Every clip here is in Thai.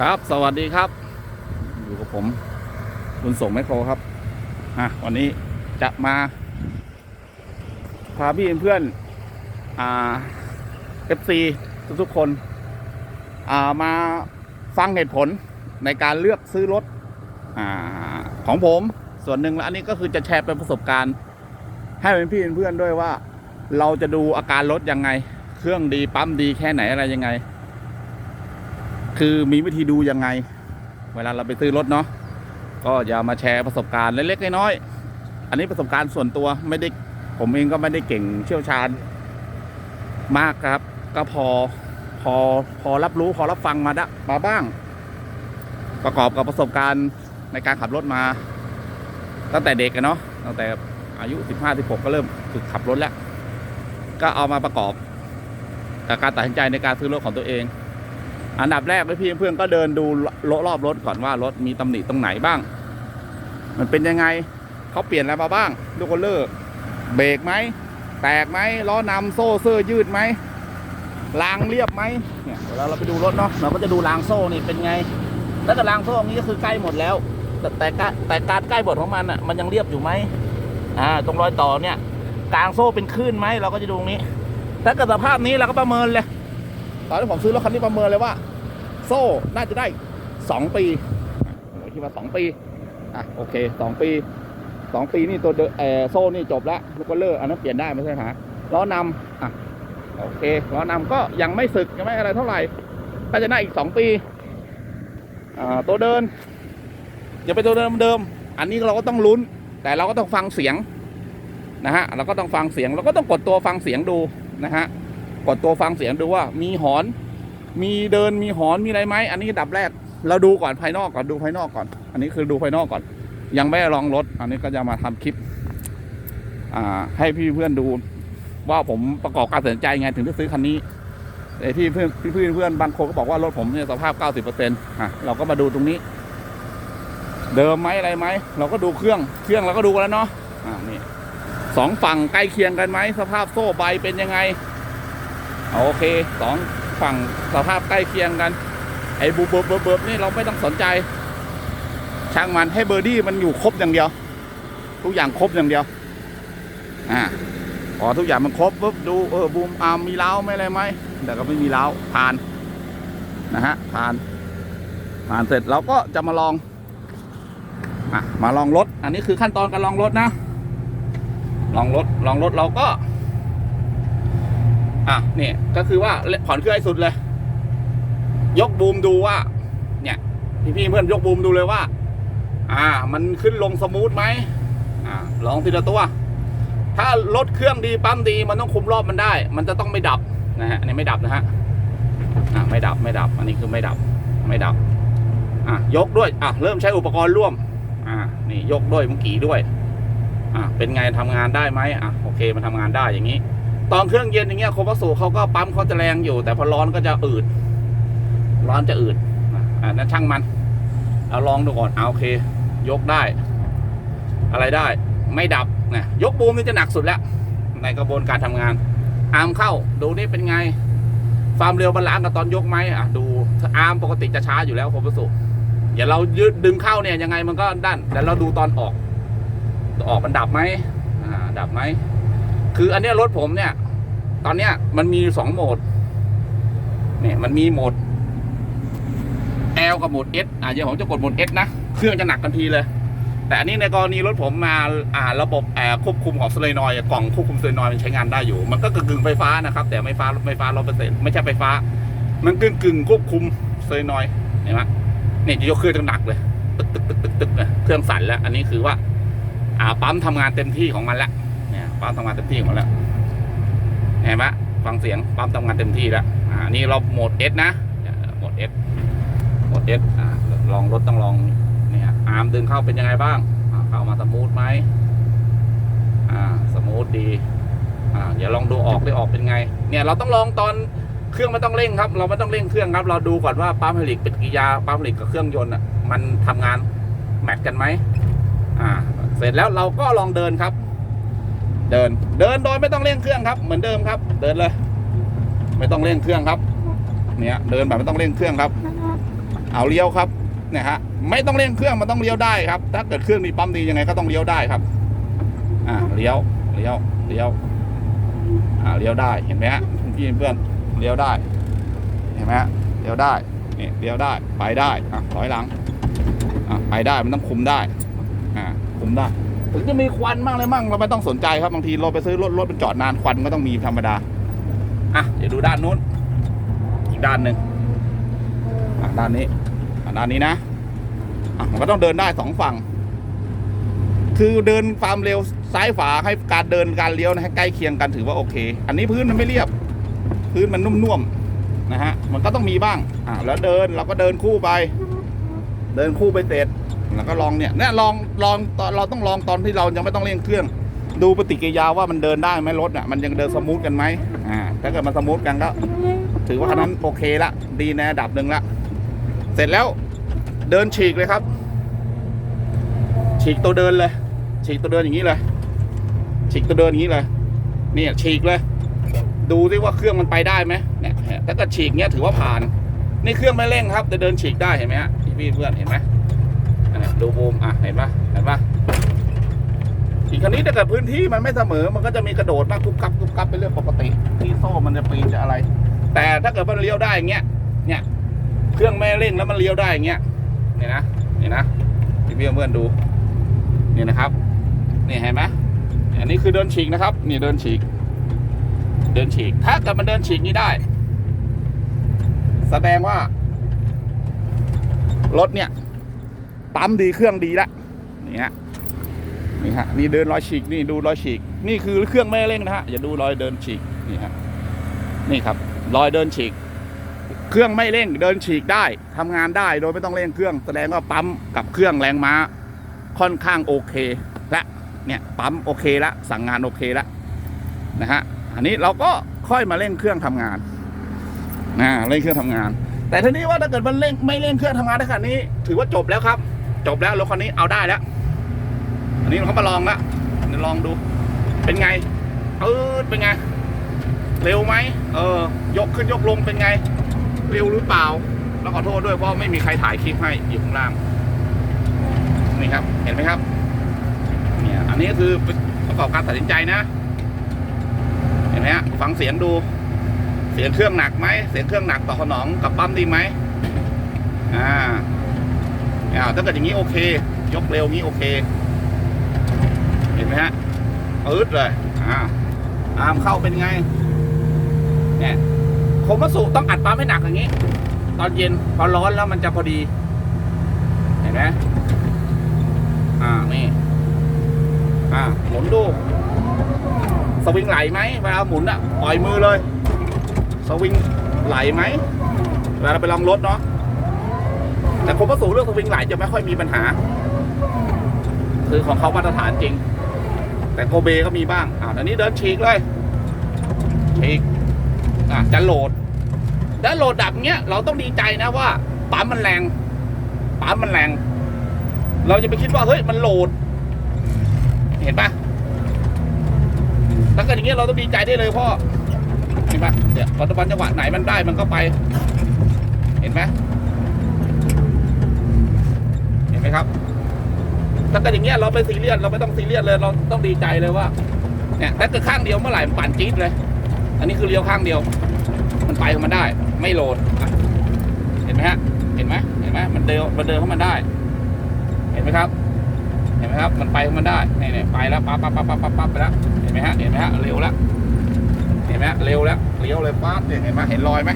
ครับ สวัสดีครับ อยู่กับผมคุณส่งแมคโครครับอะวันนี้จะมาพาพี่เพื่อนอ่าเอฟซีทุกคนอ่ามาฟังเหตุผลในการเลือกซื้อรถอ่าของผมส่วนหนึ่งแล้วอันนี้ก็คือจะแชร์เป็นประสบการณ์ ให้เป็นพี่เพื่อนด้วยว่า เราจะดูอาการรถยังไง เครื่องดีปั๊มดีแค่ไหนอะไรยังไง คือมีวิธีดูยังไง เวลาเราไปซื้อรถเนาะก็อย่ามาแชร์ประสบการณ์เล็กๆน้อยๆอันนี้ประสบการณ์ส่วนตัวไม่ได้ผมเองก็ไม่ได้เก่งเชี่ยวชาญมากครับ ก็พอพอพอรับรู้พอรับฟังมาดะมาบ้าง ประกอบกับประสบการณ์ในการขับรถมา ตั้งแต่เด็กอะเนาะตั้งแต่อายุ 15 16 ก็เริ่มฝึกขับรถแล้ว ก็เอามาประกอบกับการตัดสินใจในการซื้อรถของตัวเอง อันดับแรกเลยพี่เพื่อนก็เดินดูรอบรถก่อนว่ารถมีตำหนิตรงไหนบ้าง มันเป็นยังไงเขาเปลี่ยนอะไรมาบ้างลูกโคลเลอร์เบรกไหมแตกไหมล้อนำโซ่เสื้อยืดไหมรางเรียบไหมเนี่ยเวลาเราไปดูรถเนาะเราก็จะดูรางโซ่นี่เป็นไงถ้าเกิดรางโซ่นี้ก็คือใกล้หมดแล้ว แต่แต่กะแต่การใกล้บทของมันอะมันยังเรียบอยู่ไหมอ่าตรงรอยต่อเนี่ยกลางโซ่เป็นคลื่นไหมเราก็จะดูตรงนี้ถ้าเกิดสภาพนี้เราก็ประเมินเลย ตอนที่ผมซื้อรถคันนี้ประเมินเลยว่า โซ่น่าจะได้สองปีอะผมคิดว่าสองปีอะโอเคสองปีสองปีนี่ตัวเดเออโซ่นี่จบแล้วลูกก็เลอร์อันนั้นเปลี่ยนได้ไม่ใช่หาล้อนำอะโอเคล้อนำก็ยังไม่สึกยังไม่อะไรเท่าไหร่ก็จะได้อีกสองปีอ่าตัวเดินอย่าไปตัวเดิมเดิม อันนี้เราก็ต้องลุ้น แต่เราก็ต้องฟังเสียงนะฮะเราก็ต้องฟังเสียงเราก็ต้องกดตัวฟังเสียงดูนะฮะกดตัวฟังเสียงดูว่ามีหอน มีเดินมีหอนมีอะไรไหมอันนี้ดับแรก เราดูก่อนภายนอกก่อนดูภายนอกก่อน อันนี้คือดูภายนอกก่อน ยังไม่ลองรถ อันนี้ก็จะมาทำคลิป อ่า ให้พี่เพื่อนดู ว่าผมประกอบการตัดสินใจไงถึงได้ซื้อคันนี้แต่ที่เพื่อนเพื่อนเพื่อนบางคนก็บอกว่ารถผมเนี่ยสภาพ 90%อะเราก็มาดูตรงนี้ เดิมไหมอะไรไหมเราก็ดูเครื่องเครื่องเราก็ดูกันแล้วเนาะอ่านี่สองฝั่งใกล้เคียงกันไหมสภาพโซ่ใบเป็นยังไงโอเคสอง ฝั่งสภาพใกล้เคียงกัน ไอ้บูเบิบเบิบเบิบนี่เราไม่ต้องสนใจ ช่างมันให้เบอร์ดี้มันอยู่ครบอย่างเดียว ทุกอย่างครบอย่างเดียว อ่าพอทุกอย่างมันครบปุ๊บดูเออบูมอาร์มมีเล้าไหม่อะไรไหมแต่ก็ไม่มีเล้าผ่านนะฮะผ่านผ่านเสร็จเราก็จะมาลองอะมาลองรถ อันนี้คือขั้นตอนการลองรถนะ ลองรถลองรถเราก็ อะเนี่ยก็คือว่าผ่อนเครื่องให้สุดเลย ยกบูมดูว่า เนี่ย พี่พี่เพื่อนยกบูมดูเลยว่า อ่า มันขึ้นลงสมูทไหมอ่าลองทีละตัว ถ้ารถเครื่องดีปั๊มดีมันต้องคุมรอบมันได้ มันจะต้องไม่ดับนะฮะอันนี้ไม่ดับนะฮะอ่าไม่ดับไม่ดับ อันนี้คือไม่ดับ ไม่ดับ อะยกด้วยอะเริ่มใช้อุปกรณ์ร่วม อ่านี่ยกด้วยมื่อกี้ด้วย อะเป็นไงทำงานได้ไหมอะโอเคมันทำงานได้อย่างนี้ ตอนเครื่องเย็นอย่างเงี้ยโควัสูเขาก็ปั๊มเขาจะแรงอยู่ แต่พอร้อนก็จะอืด ร้อนจะอืดอ่านั่นช่างมัน เอาลองดูก่อนเอาโอเค ยกได้ อะไรได้ ไม่ดับนะยกบูมนี่จะหนักสุดแล้ว ในกระบวนการทำงาน อาร์มเข้าดูนี่เป็นไงความเร็วบาลานซ์กับตอนยกไหมอะดูอาร์มปกติจะช้าอยู่แล้วโควัสูอย่าเรายืดดึงเข้าเนี่ยยังไงมันก็ด้านแต่เราดูตอนออกออกมันดับไหมอ่าดับไหมคืออันนี้รถผมเนี่ย ตอนเนี้ยมันมีสองโหมดเนี่ยมันมีโหมด L กับโหมด S อะเดี๋ยวผมจะกดโหมด S นะ เครื่องจะหนักทันทีเลย แต่อันนี้ในกรณีรถผมมาอ่าระบบแอร์ควบคุมของโซเลนอยด์กล่องควบคุมโซเลนอยด์มันใช้งานได้อยู่ มันก็กึ่งกึ่งๆไฟฟ้านะครับ แต่ไม่ฟ้าไม่ฟ้าร้อยเปอร์เซ็นต์ไม่ใช่ไฟฟ้า มันกึ่งกึ่งๆควบคุมโซเลนอยด์เห็นไหมเนี่ยจะยกเครื่องจะหนักเลยตึกตึกตึกตึกตึกเครื่องสั่นแล้ว อันนี้คือว่า อ่าปั๊มทำงานเต็มที่ของมันแล้วเนี่ยปั๊มทำงานเต็มที่ของมันแล้ว เห็นไหมฟังเสียงปั๊มทำงานเต็มที่แล้วอ่านี่เราโหมด S นะเนี่ยโหมด S โหมด S อ่าลองรถต้องลองเนี่ยอาร์มดึงเข้าเป็นยังไงบ้างเข้ามาสมูทไหมอ่าสมูทดีอ่าเดี๋ยวลองดูออกได้ออกเป็นไง เนี่ยเราต้องลองตอนเครื่องไม่ต้องเร่งครับ เราไม่ต้องเร่งเครื่องครับ เราดูก่อนว่าปั๊มไฮลิกปฏิกิยาปั๊มไฮลิกกับเครื่องยนต์อะมันทำงานแมทกันไหมอ่า เสร็จแล้วเราก็ลองเดินครับ เดิน เดินโดยไม่ต้องเร่งเครื่องครับ เหมือนเดิมครับ เดินเลย ไม่ต้องเร่งเครื่องครับ เนี่ยเดินแบบไม่ต้องเร่งเครื่องครับ เอาเลี้ยวครับ เนี่ยฮะ ไม่ต้องเร่งเครื่องมันต้องเลี้ยวได้ครับ ถ้าเกิดเครื่องดีปั๊มดียังไงก็ต้องเลี้ยวได้ครับ อ่าเลี้ยว เลี้ยว เลี้ยว อ่าเลี้ยวได้ เห็นไหมฮะพี่เพื่อน เลี้ยวได้ เห็นไหมฮะ เลี้ยวได้ นี่เลี้ยวได้ ไปได้ อะถอยหลัง อะไปได้ มันต้องคุมได้ อ่าคุมได้ ถึงจะมีควันมั่งอะไรมั่งเราไม่ต้องสนใจครับบางทีเราไปซื้อรถรถมันจอดนานควันก็ต้องมีธรรมดาอะเดี๋ยวดูด้านนู้น อีกด้านหนึ่งอะด้านนี้อะด้านนี้นะอะมันก็ต้องเดินได้สองฝั่ง คือเดินความเร็วซ้ายฝาให้การเดินการเลี้ยวนะให้ใกล้เคียงกันถือว่าโอเค อันนี้พื้นมันไม่เรียบ พื้นมันนุ่มๆนะฮะมันก็ต้องมีบ้างอ่าแล้วเดินเราก็เดินคู่ไป เดินคู่ไปเสร็จ แล้วก็ลองเนี่ยเนี่ยลองลองตอนเราต้องลองตอนที่เรายังไม่ต้องเร่งเครื่อง ดูปฏิกิริยาว่ามันเดินได้ไหมรถอะมันยังเดินสมูทกันไหมอ่าถ้าเกิดมันสมูทกันก็ ถือว่าคันนั้นโอเคละดีในระดับหนึ่งละเสร็จแล้วเดินฉีกเลยครับ ฉีกตัวเดินเลย ฉีกตัวเดินอย่างนี้เลย ฉีกตัวเดินอย่างนี้เลยเนี่ยฉีกเลย ดูดิว่าเครื่องมันไปได้ไหมเนี่ยถ้าเกิดฉีกเนี้ยถือว่าผ่าน นี่เครื่องไม่เร่งครับแต่เดินฉีกได้เห็นไหมฮะพี่เพื่อนเห็นไหม ดูบูมอะเห็นปะเห็นปะอีกคันนี้ถ้าเกิดพื้นที่มันไม่เสมอ มันก็จะมีกระโดดมากกุบกับกุบกับเป็นเรื่องปกติ ที่โซ่มันจะปีนจะอะไร แต่ถ้าเกิดมันเลี้ยวได้อย่างเงี้ยเนี่ยเครื่องไม่เร่งแล้วมันเลี้ยวได้อย่างเงี้ยเนี่ยนะเนี่ยนะพี่เพื่อนๆดูนี่นะครับนี่เห็นไหมอันนี้คือเดินฉีกนะครับ นี่เดินฉีก เดินฉีก ถ้าเกิดมันเดินฉีกนี้ได้ แสดงว่า รถเนี่ย ปั๊มดีเครื่องดีละนี่ฮะนี่ฮะนี่เดินรอยฉีกนี่ดูรอยฉีก นี่คือเครื่องไม่เร่งนะฮะอย่าดูรอยเดินฉีกนี่ฮะนี่ครับ รอยเดินฉีก เครื่องไม่เร่งเดินฉีกได้ทำงานได้โดยไม่ต้องเร่งเครื่องแสดงว่าปั๊มกับเครื่องแรงม้า ค่อนข้างโอเคและเนี่ยปั๊มโอเคละสั่งงานโอเคละนะฮะอันนี้เราก็ค่อยมาเร่งเครื่องทำงานนะเร่งเครื่องทำงาน แต่ทีนี้ว่าถ้าเกิดมันเร่งไม่เร่งเครื่องทำงานได้ขนาดนี้ ถือว่าจบแล้วครับ จบแล้วรถคันนี้เอาได้แล้ว อันนี้เรามาลองละเดี๋ยวลองดู เป็นไงเออเป็นไง เร็วไหมเออ ยกขึ้นยกลงเป็นไง เร็วหรือเปล่า แล้วขอโทษด้วยเพราะไม่มีใครถ่ายคลิปให้อยู่ข้างล่างนี่ครับ เห็นไหมครับ เนี่ย อันนี้คือประกอบการตัดสินใจนะ เห็นไหมฮะฟังเสียงดู เสียงเครื่องหนักไหม เสียงเครื่องหนักต่อสนองกับปั๊มดีไหมอ่า อ่าถ้าเกิดอย่างนี้โอเค ยกเร็วงี้โอเค เห็นไหมฮะอืดเลยอ่าอามเข้าเป็นไงเนี่ยโคมัสุต้องอัดปั๊มให้หนักอย่างนี้ ตอนเย็นพอร้อนแล้วมันจะพอดี เห็นไหมอ่านี่อ่าหมุนดูสวิงไหลไหมเวลาหมุนอะปล่อยมือเลย สวิงไหลไหมเวลาเราไปลองรถเนาะ แต่ผมว่าสูเรื่องสวิงไหลจะไม่ค่อยมีปัญหา คือของเขามาตรฐานจริง แต่โกเบก็มีบ้างอ่าอันนี้เดินฉีกเลยฉีกอะจะโหลด แล้วโหลดดับเงี้ยเราต้องดีใจนะว่าปั๊มมันแรงปั๊มมันแรง เราจะไปคิดว่าเฮ้ยมันโหลด เห็นปะถ้าเกิดอย่างเงี้ยเราต้องดีใจได้เลยเพราะเห็นปะเนี่ยปัจจุบันจังหวะไหนมันได้มันก็ไป เห็นไหม ไหมครับถ้าเกิดอย่างเงี้ยเราไม่ซีเรียสเราไม่ต้องซีเรียสเลยเราต้องดีใจเลยว่าเนี่ยถ้าเกิดข้างเดียวเมื่อไหร่มันปั่นจี๊ดเลย อันนี้คือเลี้ยวข้างเดียว มันไปของมันได้ ไม่โหลดเห็นไหมฮะเห็นไหมเห็นไหมมันเดินมันเดินเข้ามันได้ เห็นไหมครับ เห็นไหมครับ มันไปของมันได้เนี่นี่ไปแล้วปั๊บปั๊บปั๊บปั๊บปั๊บไปแล้วเห็นไหมฮะเห็นไหมฮะเร็วแล้วเห็นไหมฮะเร็วแล้วเลี้ยวเลยปั๊บเห็นไหมเห็นรอยไหม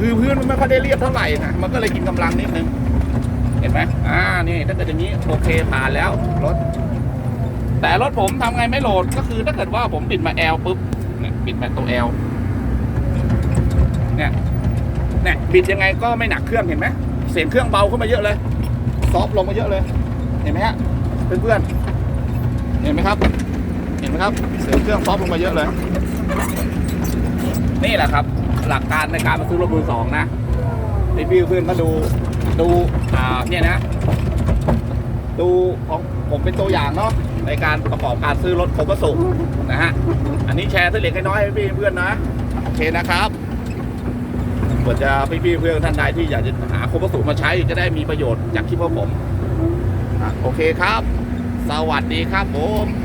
คือพื้นมันไม่ค่อยได้เรียบเท่าไหร่นะมันก็เลยกินกำลังนิดนึง เห็นไหมอ่านี่ถ้าเกิดอย่างนี้โอเคผ่านแล้วรถ แต่รถผมทำไงไม่โหลดก็คือถ้าเกิดว่าผมปิดมาแอลปุ๊บเนี่ยปิดมาตัวแอลเนี่ยเนี่ยบิดยังไงก็ไม่หนักเครื่องเห็นไหมเสียงเครื่องเบาขึ้นมาเยอะเลย ซอฟลงมาเยอะเลย เห็นไหมฮะเพื่อนๆเห็นไหมครับ เห็นไหมครับ เสียงเครื่องซอฟลงมาเยอะเลย นี่แหละครับ หลักการในการมาซื้อรถมือสองนะรีวิวเพื่อนก็ดู ดูอ่าเนี่ยนะ ดูของผมเป็นตัวอย่างเนาะในการประกอบการซื้อรถโคบสุนะฮะอันนี้แชร์เส้นเหล็กน้อยให้พี่เพื่อนนะโอเคนะครับผื่อจะพี่เพื่อนท่านใดที่อยากจะหาโคบสูมาใช้จะได้มีประโยชน์จากคลิปของผมโอเคครับ สวัสดีครับผม